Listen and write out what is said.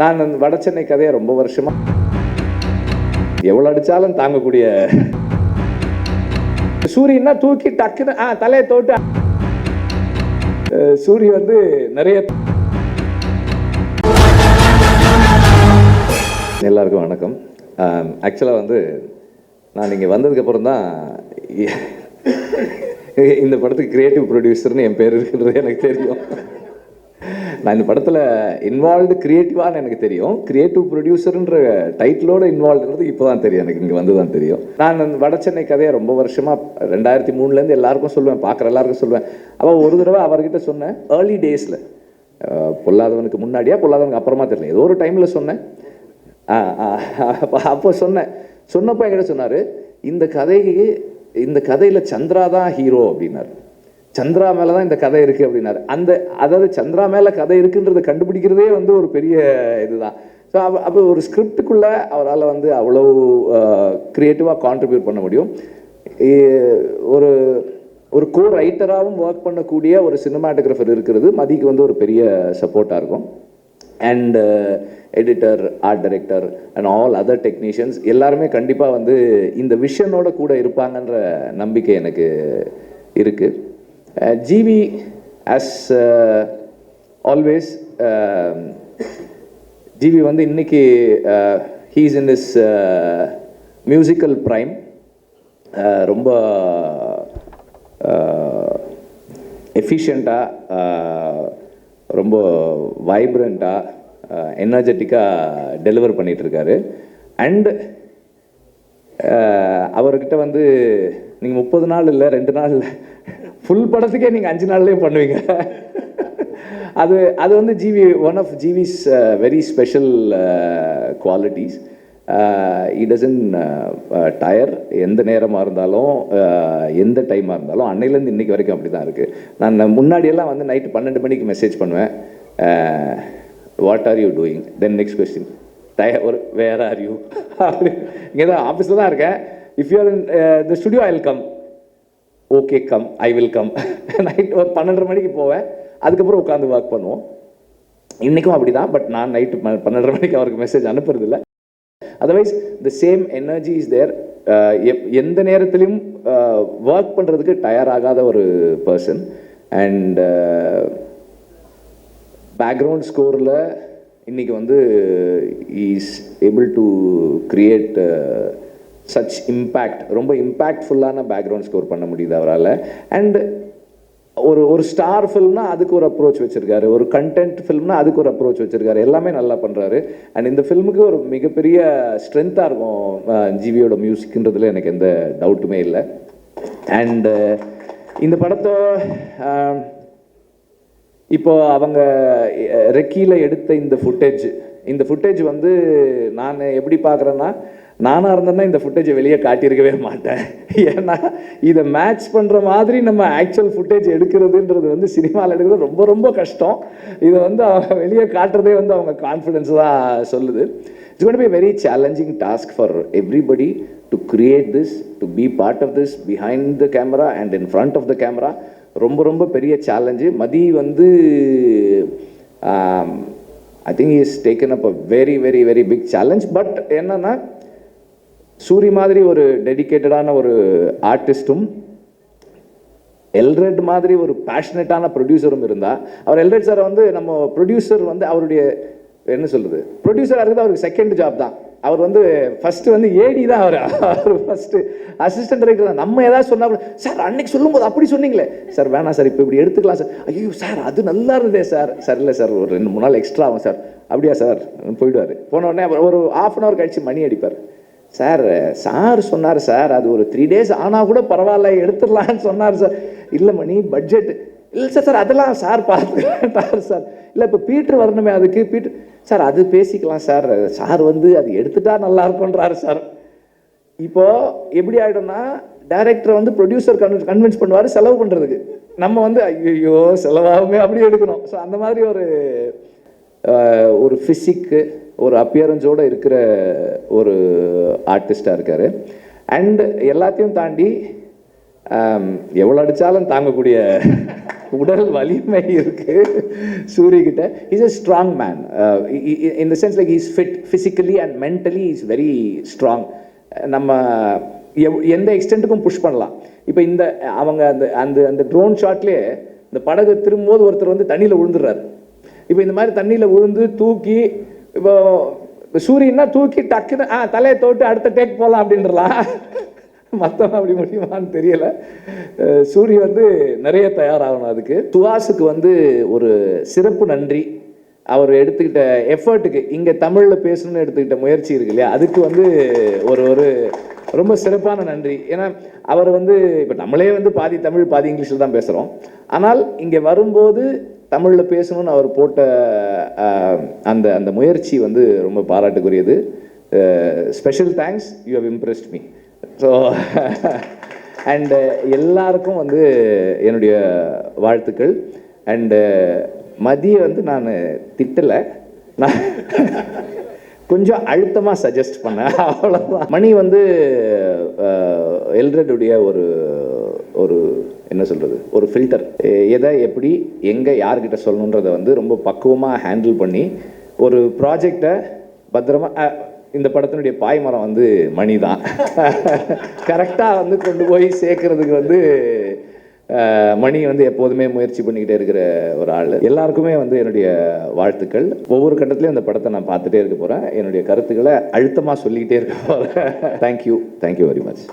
நான் அந்த வட சென்னை கதையை ரொம்ப வருஷமா எவ்வளோ அடிச்சாலும் தாங்கக்கூடிய சூரியன்னா தூக்கி டக்குன்னு ஆ தலையை தோட்டு. சூரிய சூரி வந்து நிறைய எல்லாருக்கும் வணக்கம். ஆக்சுவலாக வந்து நான் இங்கே வந்ததுக்கப்புறம் தான் இந்த படத்துக்கு கிரியேட்டிவ் ப்ரொடியூசர்னு என் பேர் இருக்கிறது எனக்கு தெரியும். நான் இந்த படத்தில் இன்வால்வ்டு கிரியேட்டிவான்னு எனக்கு தெரியும். கிரியேட்டிவ் ப்ரொடியூசர்ன்ற டைட்டிலோட இன்வால்வ்ன்றது இப்போ தான் தெரியும். எனக்கு இங்கே வந்து தான் தெரியும். நான் அந்த வட சென்னை கதையை ரொம்ப வருஷமாக ரெண்டாயிரத்தி மூணுலேருந்து எல்லாருக்கும் சொல்லுவேன் பார்க்குற எல்லாருக்கும் சொல்லுவேன். அப்போ ஒரு தடவை அவர்கிட்ட சொன்னேன் ஏர்லி டேஸில் பொல்லாதவனுக்கு முன்னாடியா பொல்லாதவனுக்கு அப்புறமா தெரியல. ஏதோ ஒரு டைமில் சொன்னேன். ஆ, ஆ, அப்போ சொன்னேன். சொன்னப்போ என்கிட்ட சொன்னார் இந்த கதைக்கு இந்த கதையில் சந்திரா தான் ஹீரோ அப்படின்னாரு. சந்திரா மேலே தான் இந்த கதை இருக்குது அப்படின்னாரு. அந்த அதாவது சந்திரா மேலே கதை இருக்குன்றதை கண்டுபிடிக்கிறதே வந்து ஒரு பெரிய இதுதான். ஸோ அப்போ அப்போ ஒரு ஸ்கிரிப்டுக்குள்ளே அவரால் வந்து அவ்வளோ க்ரியேட்டிவாக கான்ட்ரிபியூட் பண்ண முடியும். ஒரு ஒரு கோ ரைட்டராகவும் ஒர்க் பண்ணக்கூடிய ஒரு சினிமாட்டோகிராஃபர் இருக்கிறது. மதிக்கு வந்து ஒரு பெரிய சப்போர்ட்டாக இருக்கும். And editor art director and all other technicians எல்லாருமே கண்டிப்பாக வந்து இந்த விஷனோட கூட இருப்பாங்கன்ற நம்பிக்கை எனக்கு இருக்குது ஜிவி ஆஸ் ஆல்வேஸ் ஜிவி வந்து இன்னைக்கு he's in his musical prime ரொம்ப uh, எஃபிஷியண்ட்டாக uh, ரொம்ப வைப்ரண்ட்டாக எனர்ஜெட்டிக்காக டெலிவர் பண்ணிகிட்ருக்காரு அண்டு அவர்கிட்ட வந்து நீங்கள் முப்பது நாள் இல்லை ரெண்டு நாள் ஃபுல் படத்துக்கே நீங்கள் அஞ்சு நாள்லேயே பண்ணுவீங்க. அது அது வந்து GV one of GV's very special qualities he doesn't tire எந்த நேரமாக இருந்தாலும் uh, எந்த டைமாக இருந்தாலும் அன்னையிலேருந்து இன்னைக்கு வரைக்கும் அப்படி தான் இருக்குது நான் முன்னாடியெல்லாம் வந்து நைட்டு பன்னெண்டு மணிக்கு மெசேஜ் பண்ணுவேன். What are you doing then next question tyre ஒரு வேர் ஆர் யூ அப்படி. இங்கே தான் ஆஃபீஸில் தான் இருக்கேன். If you're in the studio I will come okay come I will come night ஒரு பன்னெண்டரை மணிக்கு போவேன். அதுக்கப்புறம் உட்காந்து ஒர்க் பண்ணுவோம். இன்றைக்கும் அப்படி தான் பட் நான் நைட்டு பன்னெண்டரை மணிக்கு அவருக்கு message அனுப்புறதில்ல. Otherwise the same energy is there எந்த நேரத்திலையும் ஒர்க் uh, பண்ணுறதுக்கு டயர் ஆகாத ஒரு பர்சன் அண்ட் பேக்ரவுண்ட் ஸ்கோரில் இன்றைக்கி வந்து is able to create such impact ரொம்ப இம்பேக்ட்ஃபுல்லான பேக்ரவுண்ட் ஸ்கோர் பண்ண முடியுது அவரால். அண்ட் ஒரு ஒரு ஸ்டார் ஃபில்ம்னா அதுக்கு ஒரு அப்ரோச் வச்சுருக்காரு. ஒரு கண்டென்ட் ஃபில்ம்னா அதுக்கு ஒரு அப்ரோச் வச்சுருக்காரு. எல்லாமே நல்லா பண்ணுறாரு அண்ட் இந்த ஃபில்முக்கு ஒரு மிகப்பெரிய ஸ்ட்ரென்த்தாக இருக்கும் ஜிவியோட மியூசிக்ன்றதுல எனக்கு எந்த டவுட்டுமே இல்லை. அண்டு இந்த படத்தை இப்போது இப்போ அவங்க ரெக்கியில் எடுத்த இந்த ஃபுட்டேஜ் இந்த ஃபுட்டேஜ் வந்து நான் எப்படி பார்க்குறேன்னா நானாக இருந்தேன்னா இந்த ஃபுட்டேஜை வெளியே காட்டியிருக்கவே மாட்டேன். ஏன்னா இதை மேட்ச் பண்ணுற மாதிரி நம்ம ஆக்சுவல் ஃபுட்டேஜ் எடுக்கிறதுன்றது வந்து சினிமாவில் எடுக்கிறது ரொம்ப ரொம்ப கஷ்டம். இதை வந்து அவங்க வெளியே காட்டுறதே வந்து அவங்க கான்ஃபிடென்ஸ் தான் சொல்லுது. It's got be very challenging task for everybody to create this to be part of this behind the camera and in front of the camera ரொம்ப ரொம்ப பெரிய சேலஞ்சு மதி வந்து I think is taken up a very very very big challenge but என்னன்னா சூரி மாதிரி ஒரு டெடிகேட்டடான ஒரு ஆர்டிஸ்ட்டும் எல்ரெட் மாதிரி ஒரு பேஷனட்டான ப்ரொடியூசரும் இருந்தால் அவர் எல்ரெட் சார் வந்து நம்ம ப்ரொடியூசர் வந்து அவருடைய என்ன சொல்கிறது ப்ரொடியூசராக இருக்கிறது அவருக்கு செகண்ட் ஜாப் தான். அவர் வந்து ஃபஸ்ட்டு வந்து ஏடி தான் அவர். அவர் ஃபஸ்ட்டு அசிஸ்டன்ட் டைரக்டர் தான். நம்ம ஏதாவது சொன்னால் கூட, சார் அன்னைக்கு சொல்லும்போது அப்படி சொன்னீங்களே. சார் வேணாம் சார் இப்போ இப்படி எடுத்துக்கலாம் சார் ஐயோ சார் அது நல்லா இருந்தே சார் சார் இல்லை சார் ஒரு ரெண்டு மூணு நாள் எக்ஸ்ட்ரா ஆகும் சார் அப்படியா சார் போயிடுவார். போன உடனே அப்புறம் ஒரு ஆஃப் அன் ஹவர் கழிச்சு மணி அடிப்பார். சார் சார் சொன்னார் சார் அது ஒரு த்ரீ டேஸ் ஆனால் கூட பரவாயில்ல எடுத்துடலான்னு சொன்னார் சார். இல்லை மணி பட்ஜெட் இல்லை சார் சார் அதெல்லாம் சார் பார்த்துக்கிட்டார் சார். இல்லை இப்போ பீட்ரு வரணுமே அதுக்கு பீட்ரு சார் அது பேசிக்கலாம் சார். சார் வந்து அது எடுத்துட்டா நல்லா இருக்கும்ன்றாரு சார். இப்போது எப்படி ஆகிடும்னா டைரக்டரை வந்து ப்ரொடியூசர் கன் கன்வின்ஸ் பண்ணுவார் செலவு பண்ணுறதுக்கு நம்ம வந்து ஐயோ செலவாகுமே அப்படி எடுக்கணும். ஸோ அந்த மாதிரி ஒரு ஒரு ஃபிசிக்கு ஒரு அப்பியரன்ஸோடு இருக்கிற ஒரு ஆர்டிஸ்டாக இருக்கார். அண்டு எல்லாத்தையும் தாண்டி எவ்வளோ அடித்தாலும் தாங்கக்கூடிய உடல் வலிமை இருக்குது சூரியகிட்ட is a strong man in the sense like is fit physically and mentally is very strong நம்ம எவ்- எந்த எக்ஸ்டென்ட்டுக்கும் புஷ் பண்ணலாம். இப்போ இந்த அவங்க அந்த அந்த அந்த ட்ரோன் ஷாட்லேயே இந்த படகு திரும்பும்போது ஒருத்தர் வந்து தண்ணியில் விழுந்துடுறாரு. இப்போ இந்த மாதிரி தண்ணியில் விழுந்து தூக்கி இப்போ இப்போ சூரியன்னா தூக்கி டக்குன்னு ஆ தலையை தோட்டு அடுத்த டேக் போகலாம் அப்படின்றலாம். மற்றவங்க அப்படி முடியுமான்னு தெரியல. அஹ் வந்து நிறைய தயாராகணும் அதுக்கு. துவாசுக்கு வந்து ஒரு சிறப்பு நன்றி. அவர் எடுத்துக்கிட்ட எஃபர்ட்டுக்கு இங்கே தமிழில் பேசணும்னு எடுத்துக்கிட்ட முயற்சி இருக்கு இல்லையா? அதுக்கு வந்து ஒரு ஒரு ரொம்ப சிறப்பான நன்றி. ஏன்னா அவர் வந்து இப்போ நம்மளே வந்து பாதி தமிழ் பாதி இங்கிலீஷில் தான் பேசுகிறோம் ஆனால் இங்கே வரும்போது தமிழில் பேசணும்னு அவர் போட்ட அந்த அந்த முயற்சி வந்து ரொம்ப பாராட்டுக்குரியது. Special thanks you have impressed me so and எல்லாருக்கும் வந்து என்னுடைய வாழ்த்துக்கள். அண்டு மதிய வந்து நான் திட்டலை. நான் கொஞ்சம் அழுத்தமாக சஜஸ்ட் பண்ணேன். அவ்வளோதான் மணி வந்து எல்ரெடுடைய ஒரு ஒரு என்ன சொல்கிறது ஒரு ஃபில்டர் எதை எப்படி எங்கே யார்கிட்ட சொல்லணுன்றதை வந்து ரொம்ப பக்குவமாக ஹேண்டில் பண்ணி ஒரு ப்ராஜெக்டை பத்திரமா இந்த படத்தினுடைய பாய்மரம் வந்து மணி தான். கரெக்டாக வந்து கொண்டு போய் சேர்க்கறதுக்கு வந்து மணி வந்து எப்போதுமே முயற்சி பண்ணிக்கிட்டே இருக்கிற ஒரு ஆள். எல்லாருக்குமே வந்து என்னுடைய வாழ்த்துக்கள். ஒவ்வொரு கட்டத்துலையும் அந்த படத்தை நான் பார்த்துட்டே இருக்க போகிறேன் என்னுடைய கருத்துக்களை அழுத்தமாக சொல்லிக்கிட்டே இருக்க போகிறேன் தேங்க்யூ தேங்க்யூ வெரி மச்